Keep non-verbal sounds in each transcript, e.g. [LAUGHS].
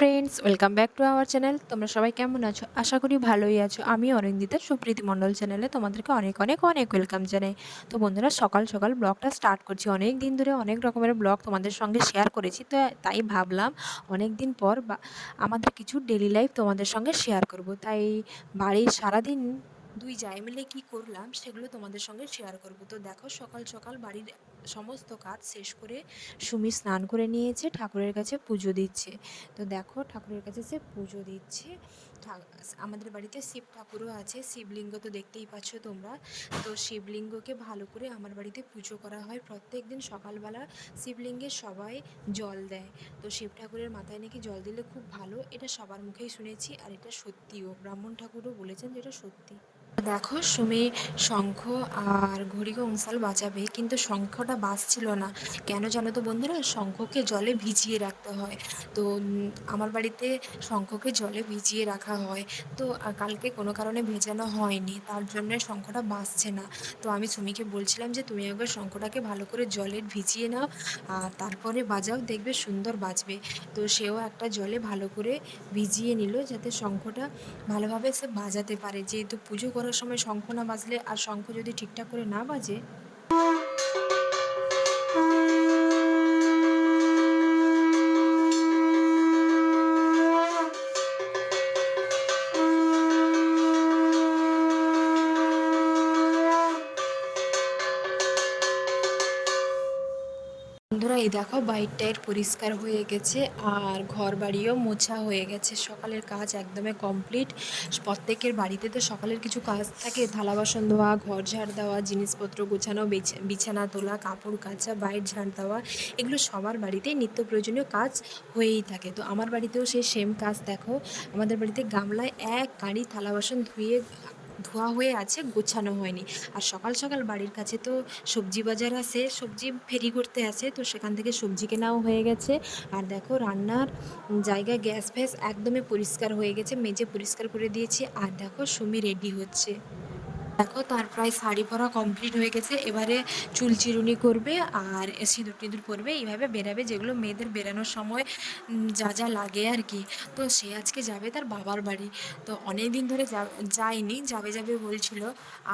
Friends welcome back to our channel তোমরা সবাই কেমন আছো? আশা করি ভালোই আছো। আমি অরিন্দিতা, সুপ্রীতি মণ্ডল চ্যানেলে তোমাদেরকে অনেক অনেক অনেক ওয়েলকাম জানাই। তো বন্ধুরা, সকাল সকাল ব্লগটা স্টার্ট করছি। অনেক দিন ধরে অনেক রকমের ব্লগ তোমাদের সঙ্গে শেয়ার করেছি। তো তাই ভাবলাম অনেক দিন পর বা, আমাদের কিছু ডেলি লাইফ তোমাদের সঙ্গে শেয়ার করব। তাই বাড়ির সারাদিন দুই যাই মিলে কী করলাম সেগুলো তোমাদের সঙ্গে শেয়ার করব। তো দেখো, সকাল সকাল বাড়ির সমস্ত কাজ শেষ করে সুমি স্নান করে নিয়েছে, ঠাকুরের কাছে পুজো দিচ্ছে। তো দেখো, ঠাকুরের কাছে সে পুজো দিচ্ছে। আমাদের বাড়িতে শিব ঠাকুরও আছে। শিবলিঙ্গ তো দেখতেই পাচ্ছ তোমরা। তো শিবলিঙ্গকে ভালো করে আমার বাড়িতে পুজো করা হয়। প্রত্যেক দিন সকালবেলা শিবলিঙ্গে সবাই জল দেয়। তো শিব ঠাকুরের মাথায় নাকি জল দিলে খুব ভালো। এটা সবার মুখেই শুনেছি আর এটা সত্যিও। ব্রাহ্মণ ঠাকুরও বলেছেন যে এটা সত্যি। দেখো, সুমি, শঙ্খ আর ঘড়ি কংসাল বাজাবে, কিন্তু শঙ্খটা বাজছিল না। কেন জানো তো বন্ধুরা? শঙ্খকে জলে ভিজিয়ে রাখতে হয়। তো আমার বাড়িতে শঙ্খকে জলে ভিজিয়ে রাখা হয়। তো কালকে কোনো কারণে ভেজানো হয়নি, তার জন্য শঙ্খটা বাজছে না। তো, আমি সুমিকে বলছিলাম যে, তুমি একবার শঙ্খটাকে ভালো করে জলে ভিজিয়ে নাও, আর তারপরে বাজাও, দেখবে সুন্দর বাজবে। তো, সেও একটা জলে ভালো করে ভিজিয়ে নিল, যাতে শঙ্খটা ভালোভাবে সে বাজাতে পারে। যেহেতু পুজো করার সময় শঙ্খ না বাজলে আর শঙ্খ যদি ঠিকঠাক করে না বাজে বন্ধুরা, এই দেখো বাইর টাইর পরিষ্কার হয়ে গেছে আর ঘর বাড়িও মোছা হয়ে গেছে। সকালের কাজ একদমই কমপ্লিট। প্রত্যেকের বাড়িতে তো সকালের কিছু কাজ থাকে। থালা বাসন ধোয়া, ঘর ঝাড় দেওয়া, জিনিসপত্র গোছানো বিছানা তোলা, কাপড় কাচা, বাইর ঝাড় দেওয়া, এগুলো সবার বাড়িতেই নিত্য প্রয়োজনীয় কাজ হয়েই থাকে। তো আমার বাড়িতেও সেই সেম কাজ দেখো। আমাদের বাড়িতে গামলায় এক কাঁড়ি থালা বাসন ধুয়ে ধোয়া হয়ে আছে, গোছানো হয়নি। আর সকাল সকাল বাড়ির কাছে তো সবজি বাজার আছে, সবজি ফেরি করতে আছে, তো সেখান থেকে সবজি কেনাও হয়ে গেছে। আর দেখো রান্নার জায়গায় গ্যাস ফ্যাস একদমই পরিষ্কার হয়ে গেছে, মেঝে পরিষ্কার করে দিয়েছি। আর দেখো সুমি রেডি হচ্ছে। দেখো, তার প্রায় শাড়ি পরা কমপ্লিট হয়ে গেছে। এবারে চুল চিরুনি করবে আর সিঁদুর টিঁদুর করবে এইভাবে বেরাবে যেগুলো মেয়েদের বেরানোর সময় যা যা লাগে আর কি। তো সে আজকে যাবে তার বাবার বাড়ি। তো অনেক দিন ধরে যায়নি, যাবে যাবে বলছিল।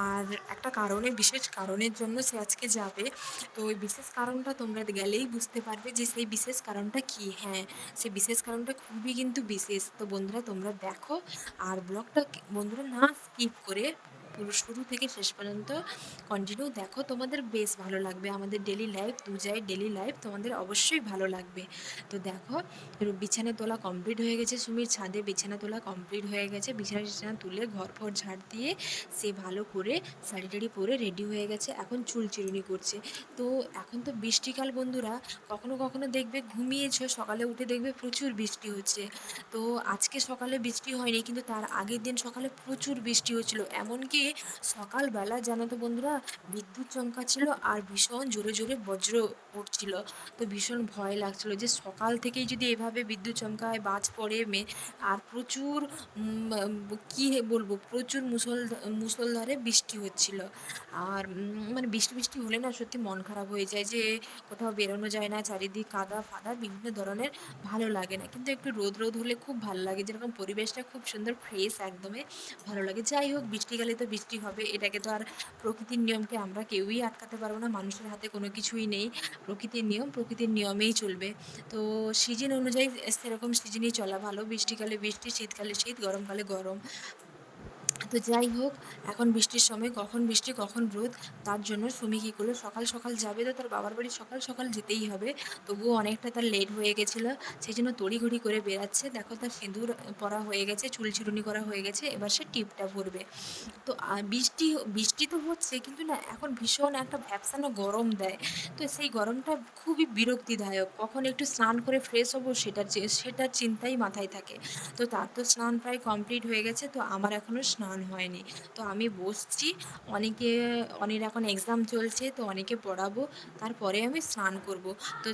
আর একটা কারণে, বিশেষ কারণের জন্য সে আজকে যাবে। তো ওই বিশেষ কারণটা তোমরা গেলেই বুঝতে পারবে যে সেই বিশেষ কারণটা কি। হ্যাঁ সেই বিশেষ কারণটা খুবই কিন্তু বিশেষ। তো বন্ধুরা, তোমরা দেখো। আর ব্লগটা বন্ধুরা না স্কিপ করে পুরো শুরু থেকে শেষ পর্যন্ত কন্টিনিউ দেখো, তোমাদের বেশ ভালো লাগবে। আমাদের ডেলি লাইফ দু যায় ডেলি লাইফ তোমাদের অবশ্যই ভালো লাগবে। তো দেখো, বিছানা তোলা কমপ্লিট হয়ে গেছে, সুমির ছাদে বিছানা তোলা কমপ্লিট হয়ে গেছে। বিছানা টিছানা তুলে ঘর ফর ঝাড় দিয়ে সে ভালো করে শাড়ি টাড়ি পরে রেডি হয়ে গেছে। এখন চুল চিরুনি করছে। তো এখন তো বৃষ্টিকাল বন্ধুরা, কখনো কখনো দেখবে ঘুমিয়েছো, সকালে উঠে দেখবে প্রচুর বৃষ্টি হচ্ছে। তো আজকে সকালে বৃষ্টি হয়নি, কিন্তু তার আগের দিন সকালে প্রচুর বৃষ্টি হচ্ছিল। এমনকি সকালবেলা জানো তো বন্ধুরা বিদ্যুৎ চমকাচ্ছিল আর ভীষণ জোরে জোরে বজ্র পড়ছিল। তো ভীষণ ভয় লাগছিল যে সকাল থেকেই যদি এভাবে বিদ্যুৎ চমকায় বাজ পড়ে মে, আর প্রচুর কি বলব, প্রচুর মুসল, মুসলধারে বৃষ্টি হচ্ছিল। আর মানে বৃষ্টি বৃষ্টি হলে না সত্যি মন খারাপ হয়ে যায় যে কোথাও বেরোনো যায় না, চারিদিক কাদা ফাদা, বিভিন্ন ধরনের ভালো লাগে না। কিন্তু একটু রোদ রোদ হলে খুব ভালো লাগে, যেরকম পরিবেশটা খুব সুন্দর ফ্রেশ একদমই ভালো লাগে। যাই হোক বৃষ্টিকালে তো বৃষ্টি হবে, এটাকে তো আর প্রকৃতির নিয়মকে আমরা কেউই আটকাতে পারব না, মানুষের হাতে কোনো কিছুই নেই। প্রকৃতির নিয়ম, প্রকৃতির নিয়মেই চলবে। তো সিজন অনুযায়ী সেরকম সিজনই চলা ভালো। বৃষ্টিকালে বৃষ্টি, শীতকালে শীত, গরমকালে গরম। তো যাই হোক, এখন বৃষ্টির সময়, কখন বৃষ্টি, কখন রোদ, তার জন্য সুমি কী করল? সকাল সকাল যাবে তো তার বাবার বাড়ি সকাল সকাল যেতেই হবে। তবুও অনেকটা তার লেট হয়ে গেছিল। সেই জন্য তড়িঘড়ি করে বেরাচ্ছে দেখো তার সিঁদুর পরা হয়ে গেছে, চুল চিরুনি করা হয়ে গেছে, এবার সে টিপটা ভরবে তো বৃষ্টি বৃষ্টি তো হচ্ছে, কিন্তু না, এখন ভীষণ একটা ভ্যাপসানো গরম দেয়। তো সেই গরমটা খুবই বিরক্তিদায়ক। কখন একটু স্নান করে ফ্রেশ হব, সেটার সেটার চিন্তাই মাথায় থাকে। তো তার তো স্নান প্রায় কমপ্লিট হয়ে গেছে, তো আমার এখনও স্নান হয়নি। তো আমি বসছি, অনেকে অনেক এখন এক্সাম চলছে, তো অনেকে পড়াবো, তারপরে আমি স্নান করব। তো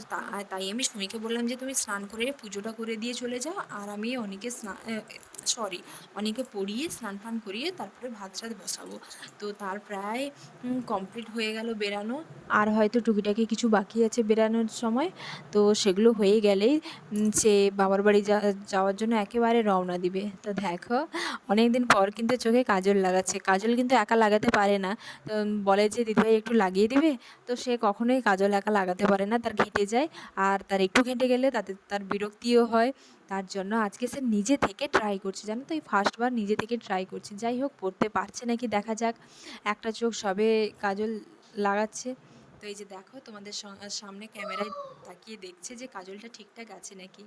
তাই আমি সুমিকে বললাম যে, তুমি স্নান করে পুজোটা করে দিয়ে চলে যাও, আর আমি অনেকে স্নান সরি, অনেকে পড়িয়ে স্নান ফান করিয়ে তারপরে ভাত সাত বসাবো। তো তার প্রায় কমপ্লিট হয়ে গেল বেরানো আর হয়তো টুকিটাকি কিছু বাকি আছে বেরানোর সময়। তো সেগুলো হয়ে গেলেই সে বাবার বাড়ি যাওয়ার জন্য একেবারে রওনা দিবে। তো দেখো অনেক দিন পর কিন্তু চোখে কাজল লাগাচ্ছে। কাজল কিন্তু একা লাগাতে পারে না। তো বলে যে, দিদিভাই, একটু লাগিয়ে দিবে? তো সে কখনোই কাজল একা লাগাতে পারে না। তার ঘেঁটে যায়। আর তার একটু ঘেঁটে গেলে তাতে তার বিরক্তিও হয়। তার জন্য আজকে সে নিজে থেকে ট্রাই করছে। জানো তো এই ফার্স্টবার নিজে থেকে ট্রাই করছে। যাই হোক, পড়তে পারছে নাকি দেখা যাক। একটা চোখ সবে কাজল লাগাচ্ছে। তো এই যে দেখো, তোমাদের সামনে ক্যামেরায় তাকিয়ে দেখছে যে কাজলটা ঠিকঠাক আছে নাকি।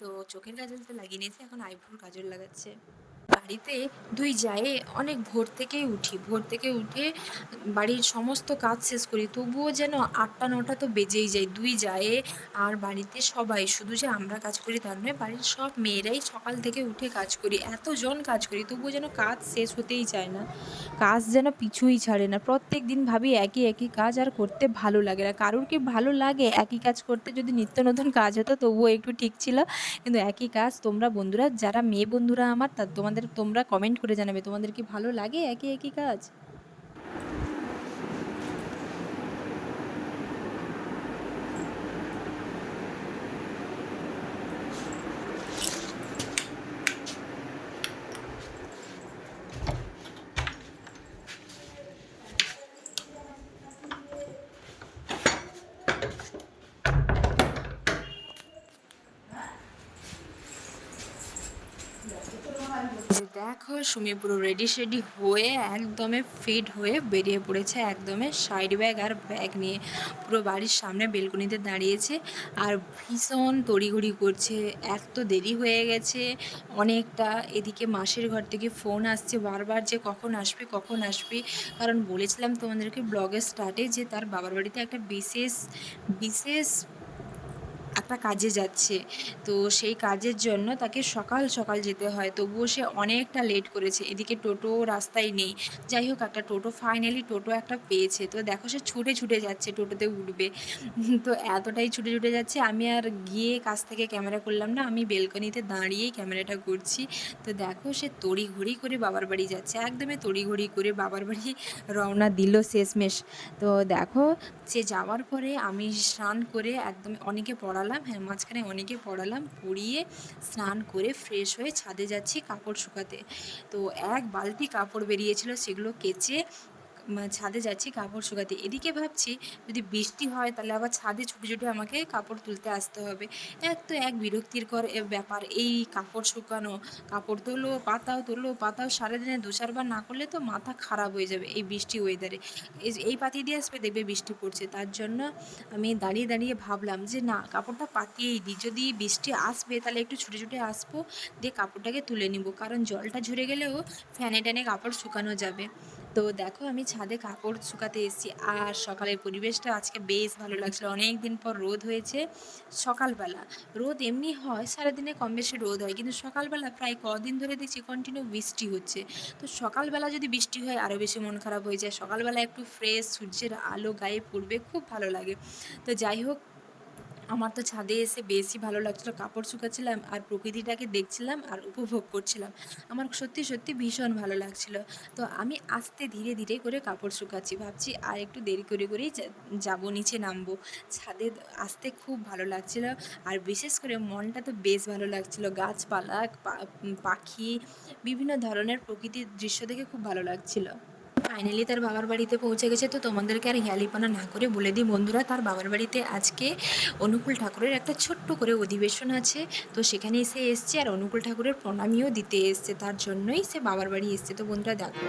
তো চোখের কাজল তো লাগিয়ে নিয়েছে, এখন আইব্রোর কাজল লাগাচ্ছে। বাড়িতে দুই যায়ে অনেক ভোর থেকেই উঠি। ভোর থেকে উঠে বাড়ির সমস্ত কাজ শেষ করি। তবুও যেন আটটা, নটা তো বেজেই যায়। দুই যায়ে আর বাড়িতে সবাই, শুধু যে আমরা কাজ করি তার নয়, বাড়ির সব মেয়েরাই সকাল থেকে উঠে কাজ করি। এতজন কাজ করি, তবুও যেন কাজ শেষ হতেই চায় না। কাজ যেন পিছুই ছাড়ে না। প্রত্যেক দিন ভাবি একই একই কাজ আর করতে ভালো লাগে না। কারোর কি ভালো লাগে একই কাজ করতে? যদি নিত্য নতুন কাজ হতো, তবুও একটু ঠিক ছিল। কিন্তু একই কাজ তোমরা বন্ধুরা, যারা মেয়ে বন্ধুরা আমার, তা তোমাদের তোমরা কমেন্ট করে জানাবে। তোমাদের কি ভালো লাগে একই একই কাজ যে দেখো, সুমি পুরো রেডি সেডি হয়ে একদমে ফিট হয়ে বেরিয়ে পড়েছে একদমে সাইড ব্যাগ আর ব্যাগ নিয়ে। পুরো বাড়ির সামনে বেলকনিতে দাঁড়িয়েছে আর ভীষণ তড়িঘড়ি করছে। এত দেরি হয়ে গেছে, অনেকটা এদিকে মাসির ঘর থেকে ফোন আসছে, বারবার যে কখন আসবি কখন আসবি। কারণ বলেছিলাম তোমাদেরকে ব্লগের স্টার্টে যে তার বাবার বাড়িতে একটা বিশেষ বিশেষ একটা কাজে যাচ্ছে। তো সেই কাজের জন্য তাকে সকাল সকাল যেতে হয়। তবুও সে অনেকটা লেট করেছে। এদিকে টোটো রাস্তায় নেই। যাই হোক, একটা টোটো ফাইনালি টোটো একটা পেয়েছে। তো দেখো, সে ছুটে ছুটে যাচ্ছে। টোটোতে উঠবে। [LAUGHS] তো এতটাই ছুটে ছুটে যাচ্ছে। আমি আর গিয়ে কাছ থেকে ক্যামেরা করলাম না। আমি বেলকনিতে দাঁড়িয়েই ক্যামেরাটা করছি। তো দেখো, সে তড়িঘড়ি করে বাবার বাড়ি যাচ্ছে। একদমই তড়িঘড়ি করে বাবার বাড়ি রওনা দিল শেষমেশ। তো দেখো, সে যাওয়ার পরে আমি স্নান করে একদম অনেকে পড়ালাম হ্যাঁ মাঝখানে অনেকে পড়ালাম, পড়িয়ে স্নান করে ফ্রেশ হয়ে ছাদে যাচ্ছি কাপড় শুকাতে। তো এক বালতি কাপড় বেরিয়েছিল, সেগুলো কেচে ছাদে যাচ্ছি, কাপড় শুকাতে। এদিকে ভাবছি, যদি বৃষ্টি হয়, তাহলে আবার ছাদে ছুটে ছুটে আমাকে কাপড় তুলতে আসতে হবে। এক তো এক বিরক্তিকর ব্যাপার। এই কাপড় শুকানো, কাপড় তোলো, পাতাও তোলো, পাতাও সারাদিনে দু চারবার না করলে তো মাথা খারাপ হয়ে যাবে এই বৃষ্টি ওয়েদারে এই এই পাতি দিয়ে আসবে, দেখবে বৃষ্টি পড়ছে। তার জন্য আমি দাঁড়িয়ে দাঁড়িয়ে ভাবলাম যে, না, কাপড়টা পাতিয়েই দিই। যদি বৃষ্টি আসবে, তাহলে একটু ছুটে ছুটে আসব, দিয়ে কাপড়টাকে তুলে নিব। কারণ জলটা ঝরে গেলেও ফ্যানে ট্যানে কাপড় শুকানো যাবে। তো দেখো আমি ছাদে কাপড় শুকাতে এসেছি আর সকালের পরিবেশটা আজকে বেশ ভালো লাগছিল। অনেক দিন পর রোদ হয়েছে সকালবেলা। রোদ এমনি হয়, সারাদিনে কম বেশি রোদ হয়, কিন্তু সকালবেলা প্রায় কদিন ধরে দেখছি কন্টিনিউ বৃষ্টি হচ্ছে। তো সকালবেলা যদি বৃষ্টি হয় আরও বেশি মন খারাপ হয়ে যায়। সকালবেলা একটু ফ্রেশ সূর্যের আলো গায়ে পড়বে, খুব ভালো লাগে। তো যাই হোক আমার তো ছাদে এসে বেশি ভালো লাগছিল, কাপড় শুকাচ্ছিলাম আর প্রকৃতিটাকে দেখছিলাম আর উপভোগ করছিলাম। আমার সত্যি সত্যি ভীষণ ভালো লাগছিল। তো আমি আস্তে ধীরে ধীরে করে কাপড় শুকাচ্ছি, ভাবছি আর একটু দেরি করে করেই যাব, নিচে নামবো। ছাদে আসতে খুব ভালো লাগছিল আর বিশেষ করে মনটা তো বেশ ভালো লাগছিল। গাছপালা পাখি, বিভিন্ন ধরনের প্রকৃতির দৃশ্য দেখে খুব ভালো লাগছিল। ফাইনালি তার বাবার বাড়িতে পৌঁছে গেছে। তো তোমাদেরকে আর হেয়ালিপনা না করে বলে দিই বন্ধুরা, তার বাবার বাড়িতে আজকে অনুকূল ঠাকুরের একটা ছোট্ট করে অধিবেশন আছে। তো সেখানে এসে এসছে আর অনুকূল ঠাকুরের প্রণামীও দিতে এসছে, তার জন্যই সে বাবার বাড়ি এসছে। তো বন্ধুরা দেখো।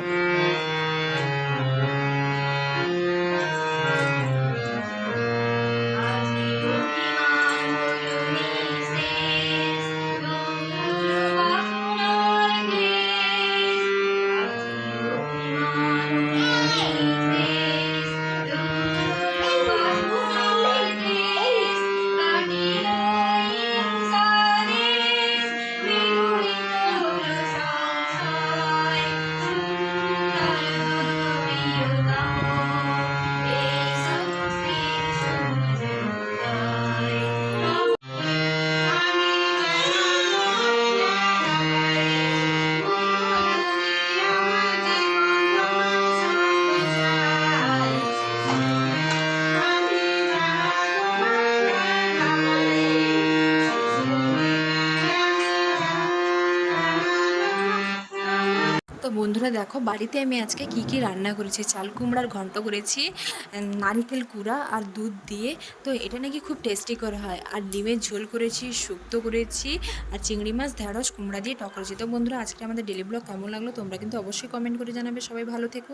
বন্ধুরা দেখো, বাড়িতে আমি আজকে কি কি রান্না করেছি? চাল কুমড়ার ঘন্ট করেছি নারিকেল কুড়া আর দুধ দিয়ে। তো এটা নাকি খুব টেস্টি করে হয়। আর ডিমের ঝোল করেছি, শুক্তো করেছি, আর চিংড়ি মাছ, ঢেঁড়স, কুমড়া দিয়ে টক করেছি। তো বন্ধুরা, আজকে আমাদের ডেলি ব্লগ কেমন লাগল তোমরা কিন্তু অবশ্যই কমেন্ট করে জানাবে। সবাই ভালো থেকো।